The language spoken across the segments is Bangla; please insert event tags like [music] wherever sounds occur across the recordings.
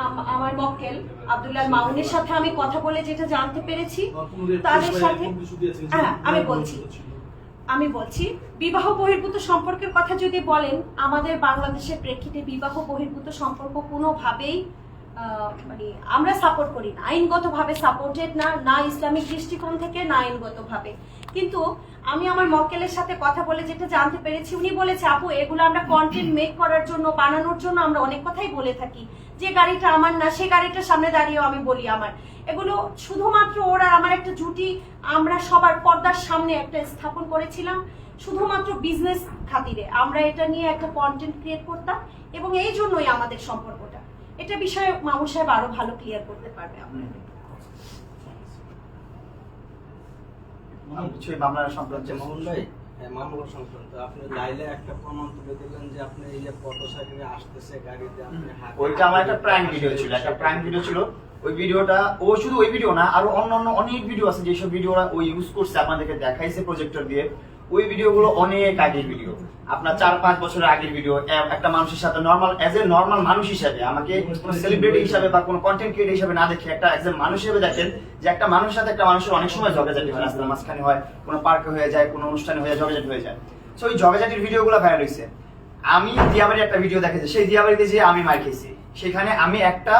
আম- আমার মক্কেল আব্দুল্লাহ মামুনের সাথে আমি কথা বলে যেটা জানতে পেরেছি তাদের সাথে হ্যাঁ আমি বলছি। আমি বলছি বিবাহ বহির্ভূত সম্পর্কের কথা যদি বলেন আমাদের বাংলাদেশের প্রেক্ষিতে বিবাহ বহির্ভূত সম্পর্ক কোনোভাবেই মানে আমরা সাপোর্ট করি না। আইনগতভাবে সাপোর্টেড না না ইসলামিক দৃষ্টিকোণ থেকে না আইনগতভাবে। কিন্তু আমি আমার মক্কেলের সাথে কথা বলে যেটা জানতে পেরেছি উনি বলেছে আপু এগুলো আমরা কন্টেন্ট মেক করার জন্য বানানোর জন্য আমরা অনেক কথাই বলে থাকি। যে গাড়িটা আমার না, সে গাড়িটার সামনে দাঁড়িয়েও আমি বলি আমার। এগুলো শুধুমাত্র ওরা আমার একটা জুটি, আমরা সবার পর্দার সামনে একটা স্থাপন করেছিলাম, শুধুমাত্র বিজনেস খাতিরে। আমরা এটা নিয়ে একটা কন্টেন্ট ক্রিয়েট করতাম এবং এই জন্যই আমাদের সম্পর্কটা। এটা বিষয়ে মামুন সাহেব আরও ভালো ক্লিয়ার করতে পারবে আপনাদের। মামলার সংক্রান্ত ভাই মামলা সংক্রান্ত। আপনি লাইলে একটা প্রমাণ তুলে দিলেন যে আপনি এই যে মোটরসাইকেলে আসতেছে গাড়িতে আপনি ওইটা আমার একটা প্র্যাঙ্ক ভিডিও ছিল একটা প্র্যাঙ্ক ভিডিও ছিল। ওই ভিডিওটা ও শুধু ওই ভিডিও না আরও অন্য অন্য অনেক ভিডিও আছে যেসব ভিডিও ওরা ওই ইউজ করছে আপনাদেরকে দেখাইছে প্রজেক্টর দিয়ে। ওই ভিডিওগুলো অনেক আগের ভিডিও। আপনার চার পাঁচ বছরের আগের ভিডিও। একটা মানুষের সাথে নর্মাল এজ এ নর্মাল মানুষ হিসাবে আমাকে কোনো সেলিব্রিটি হিসাবে বা কোনো কন্টেন্ট ক্রিয়েটর হিসাবে না দেখে একটা এজ এ মানুষ হিসেবে দেখেন যে একটা মানুষের সাথে একটা মানুষের অনেক সময় ঝগড়াঝাটি হয় রাস্তার মাঝখানে হয় কোনো পার্কে হয়ে যায় কোনো অনুষ্ঠানে হয়ে ঝগড়াঝাটি হয়ে যায়। সো ওই ঝগড়াঝাটির ভিডিওগুলো ভাইরাল হয়েছে। আমি দিয়াবাড়ি একটা ভিডিও দেখেছি। সেই দিয়াবাড়িতে যে আমি মার খেয়েছি। সেখানে আমি একটা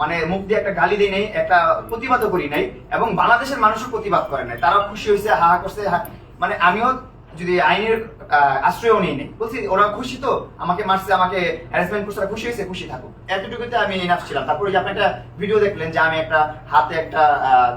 মানে মুখ দিয়ে একটা গালি দিই নাই একটা প্রতিবাদও করি নাই এবং বাংলাদেশের মানুষও প্রতিবাদ করে নাই। তারা খুশি হয়েছে হা করছে মানে আমিও যদি আইনের আশ্রয়ও নিই নাই বলছি ওরা খুশি তো? আমাকে মারছে আমাকে হ্যারাসমেন্ট করছে খুশি হয়েছে খুশি থাকুক। এতটুকুতে আমি এনাফ ছিলাম। তারপরে যে আপনি একটা ভিডিও দেখলেন যে আমি একটা হাতে একটা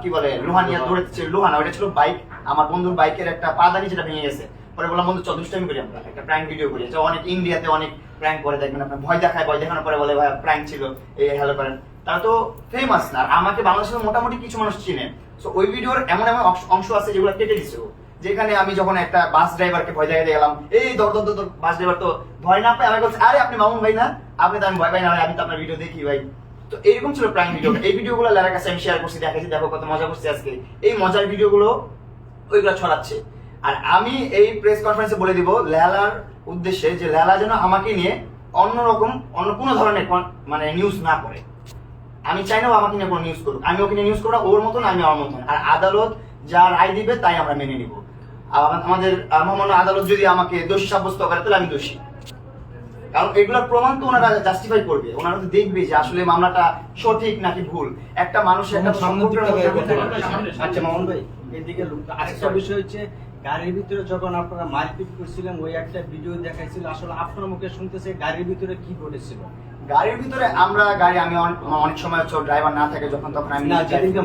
কি বলে লোহা লোহানিয়া ধরেছে লোহানা ওটা ছিল বাইক আমার বন্ধুর বাইকের একটা পাদানি যেটা ভেঙে গেছে। পরে বললাম বন্ধু চতুষ্টমি করি আমরা। একটা প্র্যাঙ্ক ভিডিও করি। যে অনেক ইন্ডিয়াতে অনেক প্র্যাঙ্ক করে দেখবেন আপনার ভয় দেখায় ভয় দেখানোর পরে বলে ভাই প্র্যাঙ্ক ছিল। এই হ্যালো করেন। তারা তো ফেমাস না। আর আমাকে বাংলাদেশের মোটামুটি কিছু মানুষ চিনে। তো ওই ভিডিওর এমন এমন অংশ- আছে যেগুলো কেটে দিছে ও। যেখানে আমি যখন একটা বাস ড্রাইভারকে ভয় দেখাতে গেলাম এই দর দর দর বাস ড্রাইভার তো ভয় না পায়? আমাকে বলছে আরে আপনি মামুন ভাই না? আপনি তো আমি ভয় পাই না আমি তো আপনার ভিডিও দেখি ভাই। তো এরকম ছিল প্রাইম ভিডিও [laughs] এই ভিডিওগুলো লেলার কাছে আমি শেয়ার করছি দেখাচ্ছি দেখো কত মজা করছি আজকে। এই মজার ভিডিওগুলো ওইগুলো ছড়াচ্ছে। আর আমি এই প্রেস কনফারেন্সে বলে দিব লেলার উদ্দেশ্যে যে লেলা যেন আমাকে নিয়ে অন্যরকম অন্য কোনো ধরনের মানে নিউজ না করে। আমি চাই না আমাকে নিয়ে কোনো নিউজ করুক। আমি ওকে নিয়ে নিউজ করব ওর মতন আমি আমার মতন। আর আদালত যা রায় দিবে তাই আমরা মেনে নিব। আমাদের মহামান্য আদালত যদি আমাকে দোষী সাব্যস্ত করে তাহলে আমি দোষী। কারণ এগুলোর প্রমাণ তো ওনারা জাস্টিফাই করবে। ওনারা তো দেখবে যে আসলে মামলাটা সঠিক নাকি ভুল। একটা মানুষের একটা আচ্ছা মোহন ভাই এদিকে আরেকটা বিষয় হচ্ছে গাড়ির ভিতরে যখন আপনারা মারপিট করছিলেন ওই একটা ভিডিও দেখাইছিল আসলে আপনার মুখে শুনতেছে গাড়ির ভিতরে কি ঘটেছিল। গাড়ির ভিতরে আমরা গাড়ি আমি অনেক অনেক সময় হচ্ছে ড্রাইভার না থাকে যখন তখন আমি।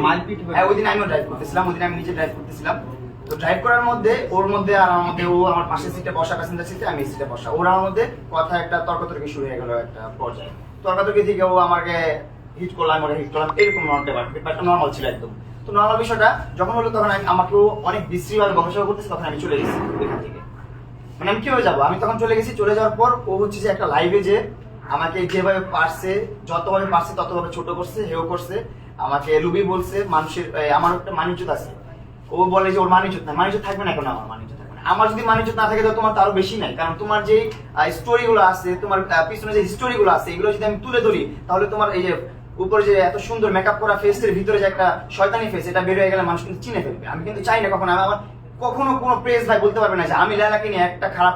মারপিট হ্যাঁ ওই দিন আমিও ড্রাইভ করতেছিলাম ওই দিন আমি নিজে ড্রাইভ করতেছিলাম। তো ড্রাইভ করার মধ্যে ওর মধ্যে আর আমার মধ্যে ও আমার পাশের সিটে বসা প্যাসেঞ্জার সিটে আমি সিটে বসা। ওর আমার মধ্যে কথা একটা তর্কতর্কি শুরু হয়ে গেল একটা পর্যায়ে। তর্কতর্কি থেকে ও আমাকে হিট করলাম আমি হিট করলাম, এরকম নর্মাল ব্যাপারটা নর্মাল ছিল একদম। তো নর্মাল বিষয়টা, যখন হলো তখন আমি আমাকেও অনেক বিশ্রীভাবে বকাশকা করতেছে, তখন আমি চলে গেছি ওইখান থেকে। মানে আমি কীভাবে যাব? আমি তখন চলে গেছি, চলে যাওয়ার পর ও হচ্ছে যে একটা লাইভে যে আমাকে যেভাবে পারছে, যতভাবে পারছে, ততভাবে ছোট করছে, হেও করছে। আমাকে লুবি বলছে, মানুষের আমার একটা মানিজ্যত আছে। ও বলে যে ওর মানিজ্যত নাই। মানিজ্যত থাকবে না কেন আমার মানিজ্যত থাকবে না? আমার যদি মানিজ্যত না থাকে তোমার তো আরও বেশি নাই। কারণ তোমার যে স্টোরি গুলো আছে, তোমার পিছনে যে হিস্টোরি গুলো আছে, এগুলো যদি আমি তুলে ধরি, তাহলে তোমার এই যে, উপরে যে এত সুন্দর মেকআপ করা ফেসের ভিতরে যে একটা শয়তানি ফেস এটা বের হয়ে গেলে মানুষ কিন্তু চিনে ফেলবে। আমি কিন্তু চাই না কখনো আমি আমার কখনো কোনো প্রেস ভাই বলতে পারবে না যে আমি লেলাকে নিয়ে একটা খারাপ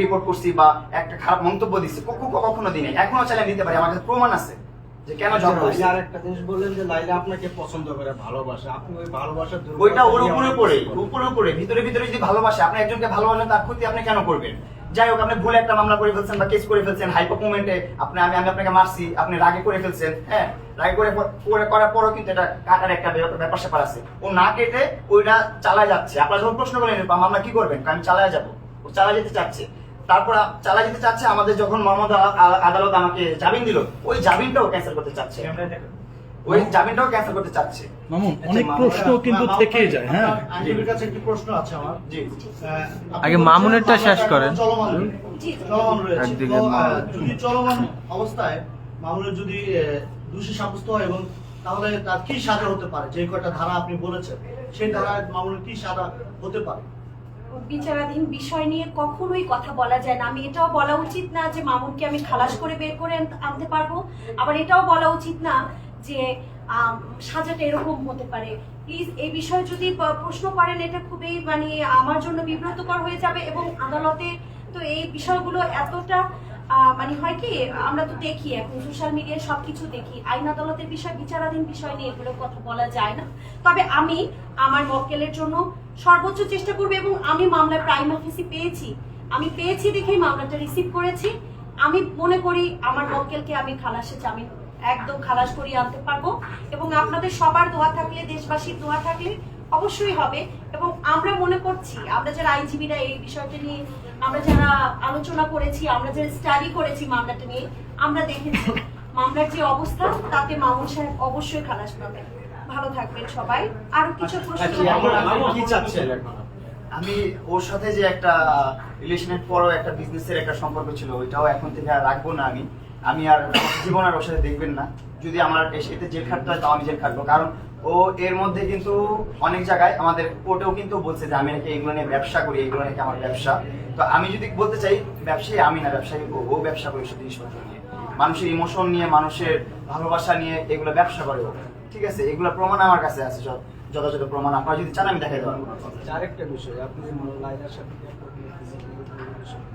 রিপোর্ট করছি বা একটা খারাপ মন্তব্য দিচ্ছি। কখনো কখনো দিই নাই। এখনও চাইলে দিতে পারি। আমার কাছে প্রমাণ আছে। যে কেন জব করছি আর একটা জিনিস বললেন যে লাইলা আপনাকে পছন্দ করে ভালোবাসে। আপনি ওই ভালোবাসার ওইটা ওর উপরে আমাকে উপরে উপরে উপরে ভিতরে ভিতরে যদি ভালোবাসে আপনি একজনকে ভালোবাসেন তার ক্ষতি আপনি কেন করবেন? যাই হোক আপনি ভুলে একটা মামলা করে ফেলছেন বা কেস করে ফেলছেন হাইপার মুভমেন্টে আপনি আমি আমি আপনাকে মারছি আপনি রাগে করে ফেলছেন হ্যাঁ? রাগে করে করে করার পরও কিন্তু এটা কাটার একটা ব্যাপার- স্যাপার আছে। ও না কেটে ওইটা চালায় যাচ্ছে। আপনারা যখন প্রশ্ন করলেন মামলা কি করবেন? আমি চালায় যাব। ও চালায় যেতে চাচ্ছে। তারপর আ- চালায় যেতে চাচ্ছে আমাদের যখন মোহাম্মদ আদালত আমাকে জামিন দিল ওই জামিনটাও ক্যান্সেল করতে চাচ্ছে। ওই জামিনটাও ক্যান্সেল করতে চাচ্ছে। মামুন আচ্ছা, অনেক প্রশ্ন কিন্তু থেকে যায় হ্যাঁ। আইনজীবীর কাছে একটি প্রশ্ন আছে আমার। জি। আগে মামুনেরটা শেষ করেন। চলমান জি। চলমান রয়েছে। যদি চলমান অবস্থায় মামুনের যদি আহ, দোষী সাব্যস্ত হয় এবং তাহলে তার কি সাজা হতে পারে? যে কয়টা ধারা আপনি বলেছেন সেই ধারায় মামুনের কি সাজা হতে পারে? বিচারাধীন বিষয় নিয়ে কখনোই কথা বলা যায় না। আমি এটাও বলা উচিত না যে মামুনকে আমি খালাস করে বের করে আনতে পারব। আবার এটাও বলা উচিত না যে সাজাটা এরকম হতে পারে। প্লিজ এই বিষয়ে যদি প্রশ্ন করেন, এটা খুবই মানে আমার জন্য বিব্রতকর হয়ে যাবে এবং আদালতে তো এই বিষয়গুলো এতটা মানে হয় কি, আমরা তো দেখি এখন সোশ্যাল মিডিয়ায় সবকিছু দেখি। আইন আদালতের বিষয়, বিচারাধীন বিষয় নিয়ে এগুলো কথা বলা যায় না। তবে আমি আমার মক্কেলের জন্য সর্বোচ্চ চেষ্টা করব এবং আমি মামলায় প্রাইম অফিসে পেয়েছি। আমি পেয়েছি দেখেই মামলাটা রিসিভ করেছি। আমি মনে করি আমার মক্কেলকে আমি খালাসে জামিন একদম খালাস করিয়ে আনতে পারব এবং আপনাদের সবার দোয়া থাকলে, দেশবাসীর দোয়া থাকলে অবশ্যই হবে এবং আমরা মনে করছি, আমরা যারা আইনজীবীরা এই বিষয়টা নিয়ে, আমরা যারা আলোচনা করেছি, আমরা যারা স্টাডি করেছি মামলাটা নিয়ে, আমরা দেখেছি মামলার যে অবস্থা, তাতে মামুন সাহেব অবশ্যই খালাস পাবেন। ভালো থাকবেন সবাই। আরও কিছু প্রশ্ন আচ্ছা, কি চাচ্ছেন? আমি ওর সাথে যে একটা রিলেশনের পরও একটা বিজনেসের একটা সম্পর্ক ছিল ওইটাও এখন থেকে আর রাখব না আমি। আমি আর আমার জীবন আর ওর সাথে দেখবেন না। যদি আমার এতে জেল খাটতে হয় তাও আমি জেল খাটবো। কারণ ও এর মধ্যে কিন্তু অনেক জায়গায় আমাদের কোর্টেও কিন্তু বলছে যে আমি নাকি এগুলো নিয়ে ব্যবসা করি এগুলো নাকি আমার ব্যবসা। তো আমি যদি বলতে চাই ব্যবসায়ী আমি না ব্যবসায়ী ও ও ব্যবসা করি সব জিনিসপত্র নিয়ে। মানুষের ইমোশন নিয়ে মানুষের ভালোবাসা নিয়ে এগুলো ব্যবসা করে ও। ঠিক আছে এগুলো প্রমাণ আমার কাছে আছে সব যথাযথ প্রমাণ। আপনারা যদি চান আমি দেখাই দেওয়ার আচ্ছা, আরেকটা বিষয় আপনি লাইলার সাথে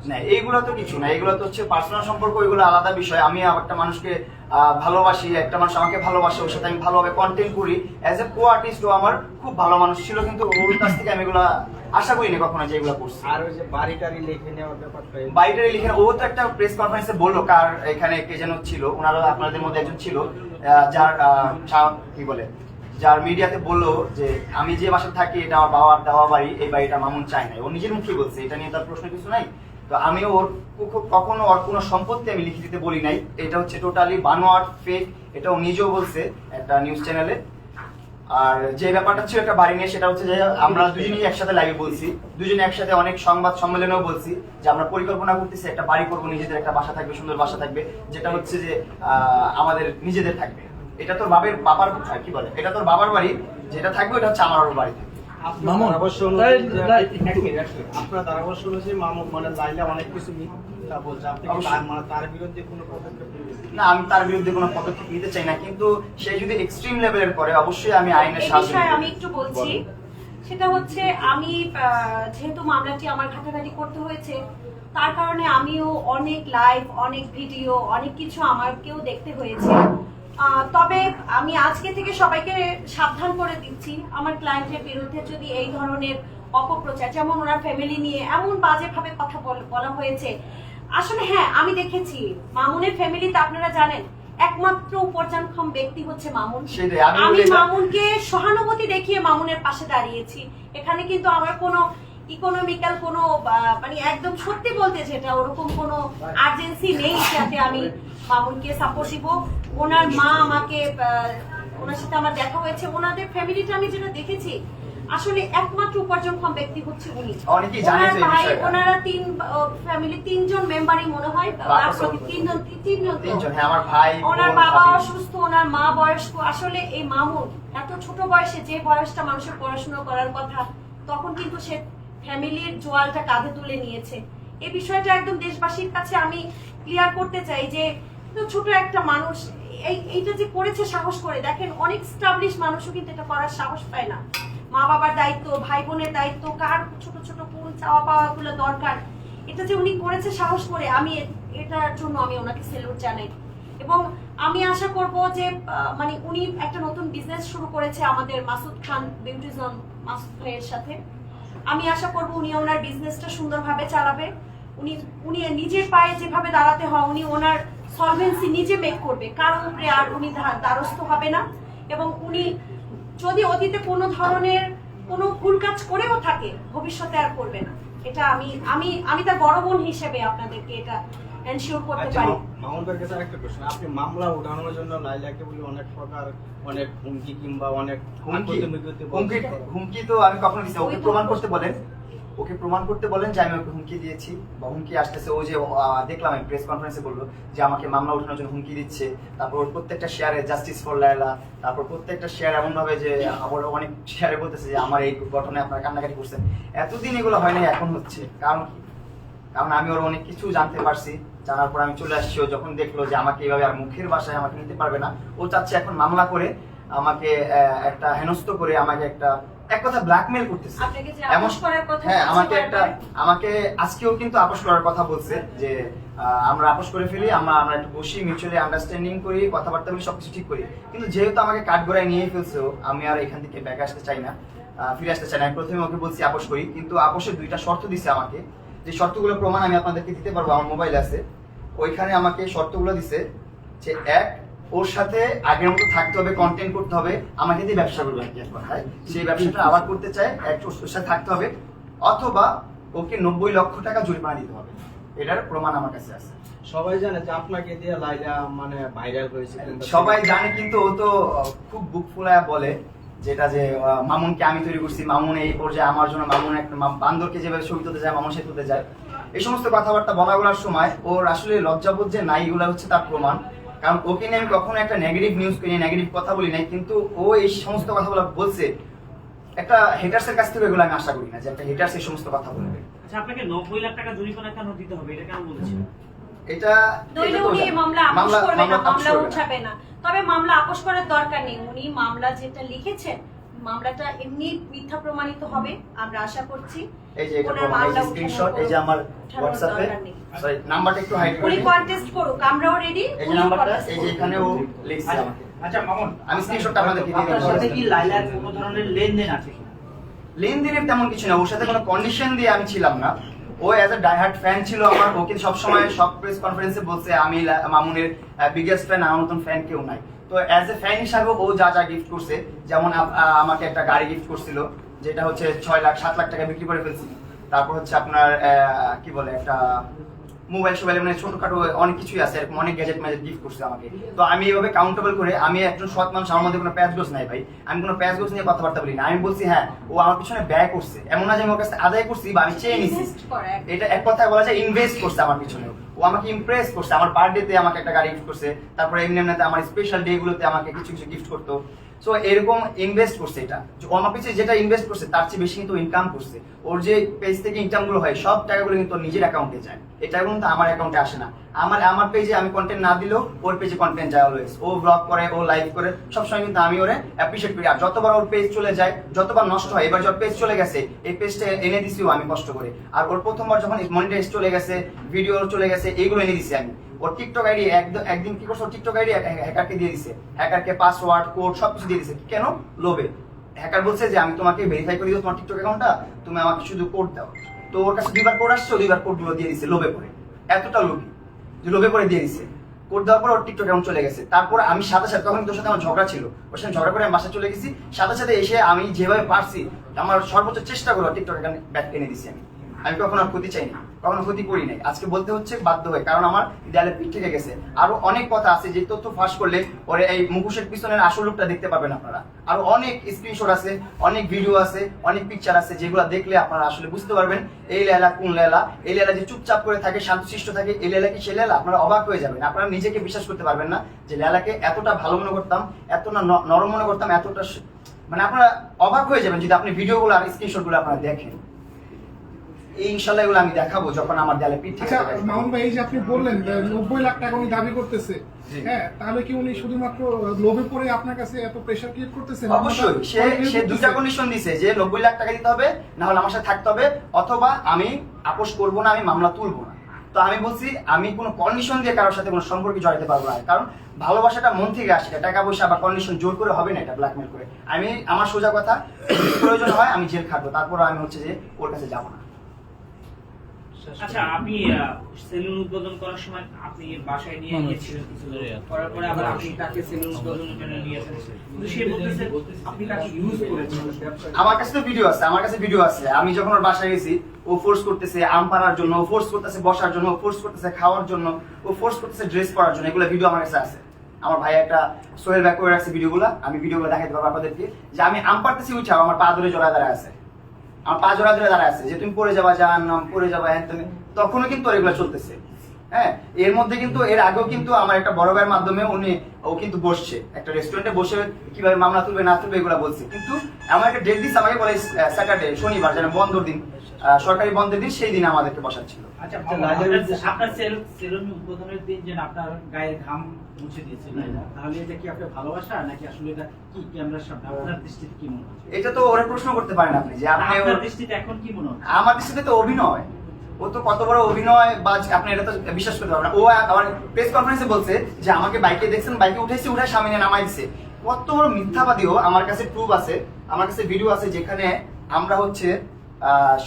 না এইগুলো তো কিছু না এগুলো তো হচ্ছে পার্সোনাল সম্পর্ক এগুলো আলাদা বিষয়। আমি একটা মানুষকে আহ, ভালোবাসি একটা মানুষ আমাকে ভালোবাসে ওর সাথে আমি ভালোভাবে কন্টেন্ট করি। অ্যাজ এ কো আর্টিস্ট ও আমার খুব ভালো মানুষ ছিল কিন্তু ওর কাছ থেকে আমি এগুলো আশা করিনি কখনো যে এগুলো করছি। আর ওই যে বাড়ি টাড়ি লিখে নেওয়ার ব্যাপারটা বাইরে লিখে ও তো একটা প্রেস কনফারেন্সে বলল কার এখানে কে যেন ছিল ওনারা আপনাদের মধ্যে একজন ছিল যার কি বলে যার মিডিয়াতে বলল যে আমি যে বাসায় থাকি এটা আমার বাবার দেওয়া বাড়ি এই বাড়িটা মামুন চায় না ও নিজের মুখে বলছে এটা নিয়ে তার প্রশ্ন কিছু নাই। তো আমি ওর কখনো ওর কোনো সম্পত্তি আমি লিখে দিতে বলি নাই। এটা হচ্ছে টোটালি বানোয়ার ফেক এটা ও নিজেও বলছে একটা নিউজ চ্যানেলে আর যে ব্যাপারটা ছিল একটা বাড়ি নিয়ে সেটা হচ্ছে যে আমরা দুজনেই একসাথে লাইভে বলছি। দুজনে একসাথে অনেক সংবাদ সম্মেলনেও বলছি যে আমরা পরিকল্পনা করতেছি একটা বাড়ি করব নিজেদের একটা বাসা থাকবে সুন্দর বাসা থাকবে যেটা হচ্ছে যে আহ, আমাদের নিজেদের থাকবে। এটা তোর বাবার বাবার কি বলে? এটা তোর বাবার বাড়ি যেটা থাকবে এটা হচ্ছে আমার বাড়ি। আপনার মামুন, ধারাভাষ্য অনুযায়ী। আপনার ধারাভাষ্য মামুন মানে লাইলা অনেক কিছু মিথ্যা বলছে। আপনি তার মানে তার বিরুদ্ধে কোনো পদক্ষেপ? না আমি তার বিরুদ্ধে কোনো পদক্ষেপ নিতে চাই না কিন্তু সে যদি এক্সট্রিম লেভেলের করে অবশ্যই আমি আইনের সাহায্য আমি একটু বলছি। সেটা হচ্ছে আমি যেহেতু মামলাটি আমার ঘাটাঘাটি করতে হয়েছে তার কারণে আমিও অনেক লাইভ অনেক ভিডিও অনেক কিছু আমাকেও দেখতে হয়েছে। তবে আমি আজকে থেকে সবাইকে সাবধান করে দিচ্ছি আমার ক্লায়েন্টের বিরুদ্ধে যদি এই ধরনের অপপ্রচার যেমন ওনার ফ্যামিলি নিয়ে এমন বাজেভাবে কথা বলা হয়েছে আসলে হ্যাঁ আমি দেখেছি। মামুনের ফ্যামিলিতে আপনারা জানেন একমাত্র উপার্জনক্ষম ব্যক্তি হচ্ছে মামুন। আমি মামুনকে সহানুভূতি দেখিয়ে মামুনের পাশে দাঁড়িয়েছি। এখানে কিন্তু আমার কোনো ইকোনমিক্যাল কোনো মানে একদম সত্যি বলতে যেটা ওরকম কোনো আর্জেন্সি নেই যাতে আমি মামুনকে সাপোর্ট দিব। ওনার মা আমাকে ওনার সাথে আমার দেখা হয়েছে। ওনাদের ফ্যামিলিটা আমি যেটা দেখেছি আসলে একমাত্র উপার্জনক্ষম ব্যক্তি হচ্ছে উনি। অনেকেই জানে এই ভাই ওনারা তিন ফ্যামিলি তিনজন মেম্বারই মনে হয় তিনজন তিনজন তিনজন হ্যাঁ আমার ভাই ওনার বাবা অসুস্থ ওনার মা বয়স্ক। আসলে এই মামুন এত ছোট বয়সে যে বয়সটা মানুষের পড়াশোনা করার কথা তখন কিন্তু সে ফ্যামিলির জোয়ালটা কাঁধে তুলে নিয়েছে। এই বিষয়টা একদম দেশবাসীর কাছে আমি ক্লিয়ার করতে চাই যে ছোট একটা মানুষ এই এইটা যে করেছে সাহস করে দেখেন অনেক স্টাবলিশ মানুষও কিন্তু এটা করার সাহস পায় না। মা বাবার দায়িত্ব ভাই বোনের দায়িত্ব, কার ছোট ছোট কোন চাওয়া পাওয়া গুলো দরকার, এটা যে উনি করেছে সাহস করে, আমি এটার জন্য আমি ওনাকে সেলুট জানাই। এবং আমি আশা করব যে মানে উনি একটা নতুন বিজনেস শুরু করেছে আমাদের মাসুদ খান বিউটিজম মাসুদ ভাইয়ের সাথে। আমি আশা করব উনি ওনার বিজনেসটা সুন্দরভাবে চালাবে। উনি উনি নিজের পায়ে যেভাবে দাঁড়াতে হয়, উনি ওনার সলভেন্সি নিজে মেক করবে, কারও উপরে আর উনি দ্বারস্থ হবে না। এবং উনি যদি অতীতে কোনো ধরনের কোনো ভুল কাজ করেও থাকে ভবিষ্যতে আর করবে না। এটা আমি আমি আমি তার বড় বোন হিসেবে আপনাদেরকে এটা এনশিওর করতে আচ্ছা পারি। মামুন কাছে আরেকটা প্রশ্ন আপনি মামলা জন্য লাইলাকে বলে অনেক প্রকার অনেক হুমকি কিংবা অনেক হুমকি? তো আমি কখনো ওকে প্রমাণ করতে বলেন। ওকে প্রমাণ করতে বলেন যে আমি ওকে হুমকি দিয়েছি বা হুমকি আসতেছে। ও যে দেখলাম আমি প্রেস কনফারেন্সে বলল যে আমাকে মামলা ওঠানোর জন্য হুমকি দিচ্ছে। তারপর ওর প্রত্যেকটা শেয়ারে জাস্টিস ফর লায়লা তারপর প্রত্যেকটা শেয়ার এমন ভাবে যে, আবার অনেক শেয়ারে বলতেছে যে, আমার এই ঘটনায় আপনারা কান্নাকাটি করছেন। এতদিন এগুলো হয় নাই, এখন হচ্ছে। কারণ কি? কারণ আমি ওর অনেক কিছু জানতে পারছি। জানার পর আমি চলে আসছি। ও যখন দেখল যে আমাকে এইভাবে আর মুখের বাসায় আমাকে নিতে পারবে না, ও চাচ্ছে এখন মামলা করে আমাকে একটা হেনস্থ করে আমাকে একটা এক কথা ব্ল্যাকমেল করতেছে। হ্যাঁ আমাকে একটা আমাকে আজকেও কিন্তু আপোষ করার কথা বলছে যে আমরা আপোষ করে ফেলি আমরা আমরা একটু বসি মিউচুয়ালি আন্ডারস্ট্যান্ডিং করি কথাবার্তা বলি সবকিছু ঠিক করি। কিন্তু যেহেতু আমাকে কাঠগড়ায় নিয়ে ফেলছে আমি আর এখান থেকে ব্যাক আসতে চাই না ফিরে আসতে চাই না। প্রথমে ওকে বলছি আপোষ করি কিন্তু আপোষের দুইটা শর্ত দিছে আমাকে। যে শর্তগুলো প্রমাণ আমি আপনাদেরকে দিতে পারব আমার মোবাইল আছে। ওইখানে আমাকে শর্তগুলো দিছে যে এক ওর সাথে আগের মতো থাকতে হবে কন্টেন্ট করতে হবে। আমাকে দিয়ে ব্যবসা করবে এক কথায় সেই ব্যবসাটা আবার করতে চায় এক ওর সাথে থাকতে হবে। অথবা ওকে নব্বই লক্ষ টাকা জরিমানা দিতে হবে। এটার প্রমাণ আমার কাছে আছে। সবাই জানে যে আপনাকে দিয়ে লাইলা মানে ভাইরাল হয়েছে সবাই জানে কিন্তু ও তো খুব বুক ফুলায় বলে যেটা যে মামুনকে আমি তৈরি করছি মামুন এই পর্যায়ে আমার জন্য মামুন একটা বান্দরকে যেভাবে ছবি তুলতে যায় মামুন সে তুলতে যায়। এই সমস্ত কথাবার্তা বলা বলার সময় ওর আসলে লজ্জাবোধ যে নাই এগুলো হচ্ছে তার প্রমাণ। কারণ ওকে নিয়ে আমি কখনো একটা নেগেটিভ নিউজ করি নেগেটিভ কথা বলি নাই কিন্তু ও এই সমস্ত কথাগুলো বলছে একটা হেটার্সের কাছ থেকে এগুলো আমি আশা করি না যে একটা হেটার্স এই সমস্ত কথা বলবে। আচ্ছা আপনাকে নব্বই লাখ টাকা জরিমানা কেন দিতে হবে? এটা কেন বলেছেন? এটা উনি মামলা আপোষ করবে না মামলা উঠাবে না। তবে মামলা আপোষ করার দরকার নেই। উনি মামলা যেটা লিখেছেন মামলাটা এমনি মিথ্যা প্রমাণিত হবে আমরা আশা করছি। এই যে এটা স্ক্রিনশট এই যে আমার হোয়াটসঅ্যাপে সরি নাম্বারটা একটু হাইড করে। কন্টেস্ট করুক আমরাও রেডি এই যে নাম্বারটা এই যে এখানে ও লিখছে আচ্ছা, আমাকে। আচ্ছা মামুন আমি স্ক্রিনশটটা আপনাদেরকে দিয়ে আপনার সাথে কি লাইলার কোনো ধরনের লেনদেন আছে লেনদেনের তেমন কিছু না ওর সাথে কোনো কন্ডিশন দিয়ে আমি ছিলাম না। ও অ্যাজ এ ডাইহার্ট ফ্যান ছিল আমার ওকে সবসময় সব প্রেস কনফারেন্সে বলছে আমি মামুনের বিগেস্ট ফ্যান আমার মতন ফ্যান কেউ নাই। তো অ্যাজ এ ফ্যান হিসাবে ও যা যা গিফট করছে যেমন আমাকে একটা গাড়ি গিফট করছিল যেটা হচ্ছে ছয় লাখ সাত লাখ টাকা বিক্রি করে ফেলছি। তারপর হচ্ছে আপনার কি বলে একটা মোবাইল সোবাইল মানে ছোটখাটো অনেক কিছুই আছে এরকম অনেক গ্যাজেট ম্যাজেট গিফট করছে আমাকে। তো আমি এইভাবে কাউন্টেবল করে আমি একজন সৎ মানুষ আমার মধ্যে কোনো প্যাচ গোছ নাই ভাই। আমি কোনো প্যাচ গোছ নিয়ে কথাবার্তা বলি না। আমি বলছি হ্যাঁ ও আমার পিছনে ব্যয় করছে। এমন না যে আমি ওর কাছে আদায় করছি বা আমি চেয়ে নিছি। এটা এক কথায় বলা যায় ইনভেস্ট করছে আমার পিছনে ও আমাকে ইমপ্রেস করছে, আমার বার্থডেতে আমাকে একটা গাড়ি গিফট করছে, তারপরে এমনি এমনিতে আমার স্পেশাল ডে গুলোতে আমাকে কিছু কিছু গিফট করতো। সো এরকম ইনভেস্ট করছে এটা। আমার পিছনে যেটা ইনভেস্ট করছে, তার চেয়ে বেশি কিন্তু ইনকাম করছে। ওর যে পেজ থেকে ইনকামগুলো হয়, সব টাকাগুলো কিন্তু নিজের অ্যাকাউন্টে যায়। এটা কিন্তু আমার অ্যাকাউন্টে আসে না। আমার আমার পেজে আমি কন্টেন্ট না দিলেও ওর পেজে কন্টেন্ট যায় অলওয়েজ ও ব্লগ করে, ও লাইভ করে, সবসময় কিন্তু আমি ওরে অ্যাপ্রিসিয়েট করি। আর যতবার ওর পেজ চলে যায়, যতবার নষ্ট হয়, এবার যখন পেজ চলে গেছে, এই পেজটা এনে দিছিও আমি কষ্ট করে। আর ওর প্রথমবার যখন মনিটাইজ চলে গেছে ভিডিও চলে গেছে, এইগুলো এনে দিছি আমি। ওর টিকটক আইডি একদিন কি করছে? টিকটক আইডি হ্যাকারকে দিয়ে দিছে। হ্যাকারকে পাসওয়ার্ড কোড সবকিছু দিয়ে দিছে। কেন? লোভে। হ্যাকার বলছে যে, আমি তোমাকে ভেরিফাই করে দিও তোমার টিকটক অ্যাকাউন্টটা তুমি আমাকে শুধু কোড দাও। তো ওর কাছে দুইবার কোড আসছে দুইবার কোডগুলো দিয়ে দিছে লোভে করে। এতটা লোভী। যে লোভে করে দিয়ে দিছে। কোড দেওয়ার পর ওর টিকটক অ্যাকাউন্ট চলে গেছে। তারপর আমি সাথে সাথে, তখন তোর সাথে আমার ঝগড়া ছিল। ওর সাথে ঝগড়া করে আমি বাসায় চলে গেছি। সাথে সাথে এসে আমি যেভাবে পারছি, আমার সর্বোচ্চ চেষ্টা করে টিকটক অ্যাকাউন্ট ব্যাক টেনে দিছি আমি। আমি কখনো আর ক্ষতি চাইনি। কখনো ক্ষতি করি নাই। আজকে বলতে হচ্ছে বাধ্য হয়ে, কারণ আমার দেয়ালে পিঠ থেকে গেছে। আরও অনেক কথা আছে যে তথ্য ফাঁস করলে ওরে এই মুখোশের পিছনের আসল রূপটা দেখতে পাবেন আপনারা। আরও অনেক স্ক্রিনশট আছে, অনেক ভিডিও আছে, অনেক পিকচার আছে যেগুলো দেখলে আপনারা আসলে বুঝতে পারবেন এই লেলা কোন লেলা। এই লেলা যে চুপচাপ করে থাকে, শান্তশিষ্ট থাকে, এই লেলা কি সে লেলা, আপনারা অবাক হয়ে যাবেন। আপনারা নিজেকে বিশ্বাস করতে পারবেন না যে লেলাকে এতটা ভালো মনে করতাম, এতটা ন- নরম মনে করতাম, এতটা মানে আপনারা অবাক হয়ে যাবেন যদি আপনি ভিডিওগুলো আর স্ক্রিনশটগুলো আপনারা দেখেন। ইনশাল্লাহ এগুলো আমি দেখাবো যখন আমার দেয়ালে পিঠ আচ্ছা। ভাই এই যে আপনি বললেন নব্বই লাখ টাকা উনি দাবি করতেছে হ্যাঁ তাহলে কি উনি শুধুমাত্র লোভে পড়ে আপনার কাছে এত প্রেশার ক্রিয়েট করতেছেন অবশ্যই সে সে দুইটা কন্ডিশন দিছে যে নব্বই লাখ টাকা দিতে হবে না হলে আমার সাথে থাকতে হবে অথবা আমি আপোষ করব না আমি মামলা তুলবো না। তো আমি বলছি আমি কোনো কন্ডিশন দিয়ে কারোর সাথে কোনো সম্পর্কে জড়াতে পারব না। কারণ ভালোবাসাটা মন থেকে আসে টাকা পয়সা বা কন্ডিশন জোর করে হবে না এটা ব্ল্যাকমেল করে। আমি আমার সোজা কথা প্রয়োজন হয় আমি জেল খাটবো তারপর আমি হচ্ছে যে ওর কাছে যাব না। আচ্ছা আপনি সেলুন উদ্বোধন করার সময় আপনি বাসায় নিয়ে গিয়েছিলেন কিছু করার পরে আবার আপনি তাকে সেলুন উদ্বোধনের জন্য নিয়েছেন। কিন্তু সে বলতেছে আপনি তাকে ইউজ করেছেন। আমার কাছে তো ভিডিও আছে আমার কাছে ভিডিও আছে। আমি যখন ওর বাসায় গেছি ও ফোর্স করতেছে আম পাড়ার জন্য ও ফোর্স করতেছে বসার জন্য ও ফোর্স করতেছে খাওয়ার জন্য ও ফোর্স করতেছে ড্রেস পরার জন্য এগুলো ভিডিও আমার কাছে আছে। আমার ভাই একটা সোহেল ব্যাক করে রাখছে ভিডিওগুলো আমি ভিডিওগুলো দেখাতে পারব আপনাদেরকে। যে আমি আম পারতেছি উঠে আমার পা ধরে জড়া দাঁড়ায় আছে। আমার পাঁচ জোড়া ধরে দাঁড়ায় আছে, যে তুমি পড়ে যাবা যান নাম পড়ে যাবা হ্যান তুমি তখনও কিন্তু এগুলো চলতেছে। হ্যাঁ এর মধ্যে কিন্তু এর আগেও কিন্তু আমার একটা বড় ভাইয়ের মাধ্যমে উনি ও কিন্তু বসছে। একটা রেস্টুরেন্টে বসে কীভাবে মামলা তুলবে না তুলবে এগুলো বলছে। কিন্তু আমার একটা ডেট দিস আমাকে বলে স্যাটারডে শনিবার যেন বন্ধর দিন সরকারি বন্ধের দিন সেই দিন আমাদেরকে বসাচ্ছিল। আচ্ছা আচ্ছা, আপনার- সেলুন সেলুন উদ্বোধনের দিন যে আপনার গায়ের ঘাম মুছে দিয়েছে তাহলে এটা কি আপনার ভালোবাসা নাকি আসলে এটা কি ক্যামেরার সামনে? আপনার দৃষ্টিতে কি মনে হচ্ছে? এটা তো ওরা প্রশ্ন করতে পারেন আপনি যে আপনি আপনার দৃষ্টিতে এখন কি মনে হচ্ছে? আমার দৃষ্টিতে তো অভিনয়। ও তো কত বড় অভিনয়, বা আপনি এটা তো বিশ্বাস করতে পারবেন। ও আমার প্রেস কনফারেন্সে বলছে যে, আমাকে বাইকে দেখছেন বাইকে উঠেছি, উঠে সামনে নামাই দিছে। কত বড় মিথ্যাবাদীও আমার কাছে প্রুফ আছে, আমার কাছে ভিডিও আছে যেখানে আমরা হচ্ছে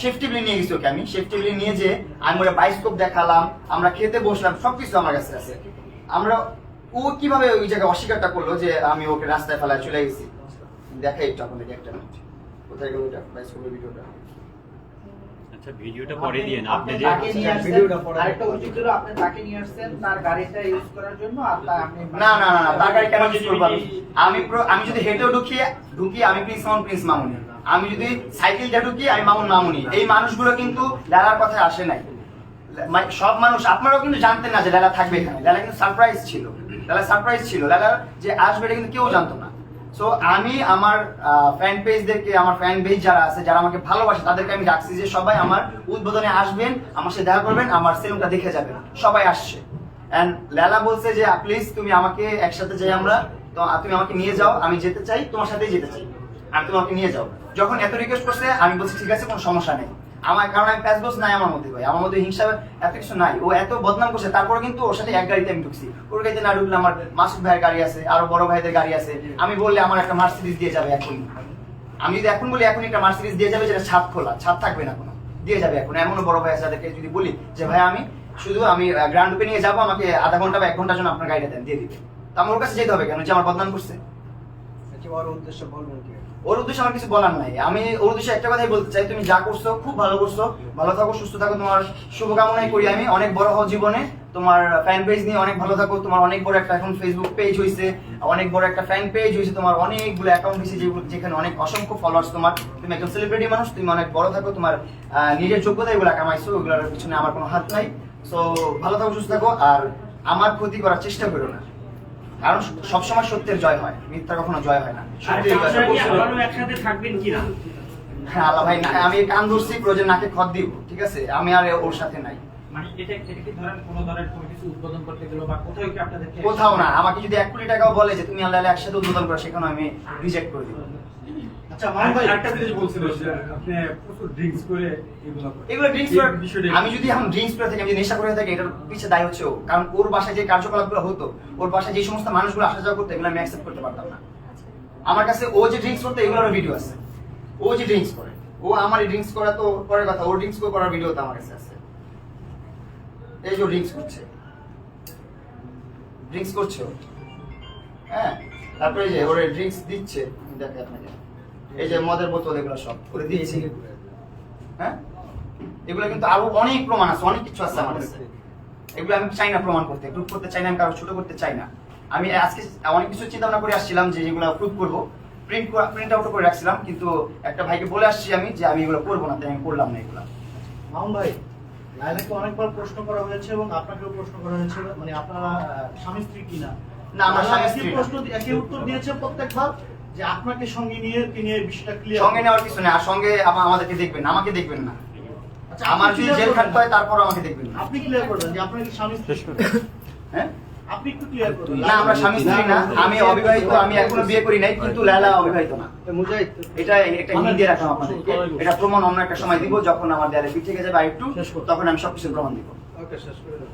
সেফটিভলি নিয়ে গেছি ওকে আমি। সেফটিভলি নিয়ে যে আমি ওরা বাইস্কোপ দেখালাম, আমরা খেতে বসলাম, সবকিছু আমার কাছে আছে। আমরা, ও কীভাবে ওই জায়গায় অস্বীকারটা করল যে, আমি ওকে রাস্তায় ফেলায় চলে গেছি? দেখাই একটু আপনাদেরকে একটা কোথায় গেল ওটা বাইস্কোপের ভিডিওটা আচ্ছা ভিডিওটা পরে দিয়ে না আপনি যে ভিডিওটা পরে আরেকটা আপনি তাকে নিয়ে আসছেন তার গাড়িটা ইউজ করার জন্য আর তা আপনি না না না না তার গাড়ি কেন ইউজ করব আমি? আমি যদি হেঁটেও ঢুকি ঢুকি আমি প্রিন্স মামুন প্রিন্স মামুনি। আমি যদি সাইকেল দিয়ে ঢুকি আমি মামুন মামুনি। এই মানুষগুলো কিন্তু লালার কথায় আসে নাই। মা- সব মানুষ আপনারাও কিন্তু জানতেন না যে লালা থাকবে এখানে। লালা কিন্তু সারপ্রাইজ ছিল। লালা সারপ্রাইজ ছিল। লালা যে আসবে এটা কিন্তু কেউ জানতো না। সো আমি আমার ফ্যান পেজদেরকে আমার ফ্যান পেজ যারা আছে, যারা আমাকে ভালোবাসে, তাদেরকে আমি ডাকছি যে সবাই আমার উদ্বোধনে আসবেন, আমার সাথে দেখা করবেন, আমার সেলুনটা দেখে যাবেন। সবাই আসছে। অ্যান্ড লেলা বলছে যে প্লিজ তুমি আমাকে একসাথে যাই আমরা। তো তুমি আমাকে নিয়ে যাও, আমি যেতে চাই, তোমার সাথেই যেতে চাই। আর তুমি আমাকে নিয়ে যাও। যখন এত রিকোয়েস্ট করছে, আমি বলছি, ঠিক আছে, কোনো সমস্যা নেই। আমার কারণ আমি প্যাসবোস নাই আমার মধ্যে ভাই। আমার মধ্যে হিংসা এত কিছু নাই। ও এত বদনাম করছে তারপরে কিন্তু ওর সাথে এক গাড়িতে আমি ঢুকছি। ওর গাড়িতে না ঢুকলে আমার মাসুদ ভাইয়ের গাড়ি আছে আরও বড় ভাইদের গাড়ি আছে। আমি বললে আমার একটা মার্সিডিজ দিয়ে যাবে এখন আমি যদি এখন বলি এখন একটা মার্সিডিজ দিয়ে যাবে যেটা ছাদ খোলা। ছাদ থাকবে না কোনো। দিয়ে যাবে এখন। এমনও বড় ভাই আছে যাদেরকে যদি বলি যে ভাই আমি শুধু আমি গ্র্যান্ড রূপে নিয়ে যাব আমাকে আধা ঘণ্টা বা এক ঘণ্টার জন্য আপনার গাড়িটা দেন দিয়ে দিবে। তো আমার কাছে যেতে হবে কেন? যে আমার বদনাম করছে। আচ্ছা, ওর উদ্দেশ্য বলবেন ওর উদ্দেশ্যে আমার কিছু বলার নাই। আমি ওর উদ্দেশ্যে একটা কথাই বলতে চাই, তুমি যা করছ, খুব ভালো করছ। ভালো থাকো, সুস্থ থাকো, তোমার শুভকামনাই করি আমি। অনেক বড় হও জীবনে। তোমার ফ্যান পেজ নিয়ে অনেক ভালো থাকো। তোমার অনেক বড় একটা এখন ফেসবুক পেজ হয়েছে অনেক বড় একটা ফ্যান পেজ হয়েছে তোমার। অনেকগুলো অ্যাকাউন্ট হয়েছে যেগুলো যেখানে অনেক অসংখ্য ফলোয়ার্স তোমার। তুমি একজন সেলিব্রিটি মানুষ, তুমি অনেক বড় থাকো। তোমার নিজের যোগ্যতা এগুলো কামাইছো। ওগুলোর পিছনে আমার কোনো হাত নাই। সো ভালো থাকো, সুস্থ থাকো। আর আমার ক্ষতি করার চেষ্টা করো না। কারণ সবসময় সত্যের জয় হয় মিথ্যা কখনো জয় হয় না। হয়। আবারও একসাথে থাকবেন কিনা? হ্যাঁ আল্লাহ ভাই না- আমি কান ধরছি প্রয়োজন নাকে খত দিব ঠিক আছে? আমি আর ওর সাথে নাই। মানে এটা এটা কি ধরেন কোনো ধরনের কোনো কিছু উদ্বোধন করতে গেলো বা কোথাও কি আপনাদেরকে কোথাও না আমাকে যদি এক কোটি টাকাও বলে যে তুমি আল্লাহ একসাথে উদ্বোধন করো সেখানে আমি রিজেক্ট করে দিব। আমি যদি এখন ড্রিঙ্কস করে থাকি আমি নেশা করে থাকি এটার পিছিয়ে দায় হচ্ছে ও। কারণ ওর বাসায় যে কার্যকলাপগুলো হতো ওর বাসায় যে সমস্ত মানুষগুলো আসা যাওয়া করতো এগুলো আমি অ্যাকসেপ্ট করতে পারতাম না। আমার কাছে ও যে ড্রিঙ্কস করতো এগুলোর ভিডিও আছে। ও যে ড্রিঙ্কস করে। ও আমার ড্রিঙ্কস করা তো পরের কথা ওর ড্রিঙ্কস করার ভিডিও তো আমার কাছে আছে। এই যে ড্রিঙ্কস করছে। ড্রিঙ্কস করছে হ্যাঁ তারপরে যে ওরে ড্রিঙ্কস দিচ্ছে দেখে আপনাকে। এই যে মদের বোতল এগুলো সব করে দিচ্ছে হ্যাঁ? এগুলো কিন্তু আরও অনেক প্রমাণ আছে অনেক কিছু আছে আমার কাছে। এগুলো আমি চাই না প্রমাণ করতে প্রুফ করতে চাই না আমি কারও ছোট করতে চাই না। আমি আজকে অনেক কিছু চিন্তা ভাবনা করে আসছিলাম যে যেগুলো প্রুফ করব। প্রিন্ট প্রিন্ট আউট করে রাখছিলাম কিন্তু একটা ভাইকে বলে আসছি আমি যে আমি এগুলো করব না তাই আমি করলাম না এগুলো। মামুন ভাই লাইলাকে অনেকবার প্রশ্ন করা হয়েছে এবং আপনাকেও প্রশ্ন করা হয়েছে মানে আপনারা স্বামী স্ত্রী কিনা? না, আমরা স্বামী স্ত্রী। প্রশ্ন একই উত্তর দিয়েছে প্রত্যেকবার। যে আপনাকে সঙ্গে নিয়ে তিনি এই বিষয়টা ক্লিয়ার সঙ্গে নেওয়ার কিছু নেই আর সঙ্গে আমাদেরকে দেখবেন আমাকে দেখবেন না। আচ্ছা, আমার যদি জেল। খাটতে হয় তারপর আমাকে দেখবেন না। আপনি ক্লিয়ার করবেন যে আপনার কি স্বামী হ্যাঁ? আপনি একটু ক্লিয়ার করবেন না আমরা স্বামী স্ত্রী না আমি অবিবাহিত আমি এখনও বিয়ে করি নাই কিন্তু লালা অবিবাহিত না। তো মুজাহিদ এটা একটা হিন্দি দিয়ে রাখলাম আপনাদেরকে এটা প্রমাণ অন্য একটা সময় দিব যখন আমার দেয়ালে পিঠ থেকে যাবে আরেকটু তখন আমি সবকিছু প্রমাণ দিব। ওকে শেষ করে দাও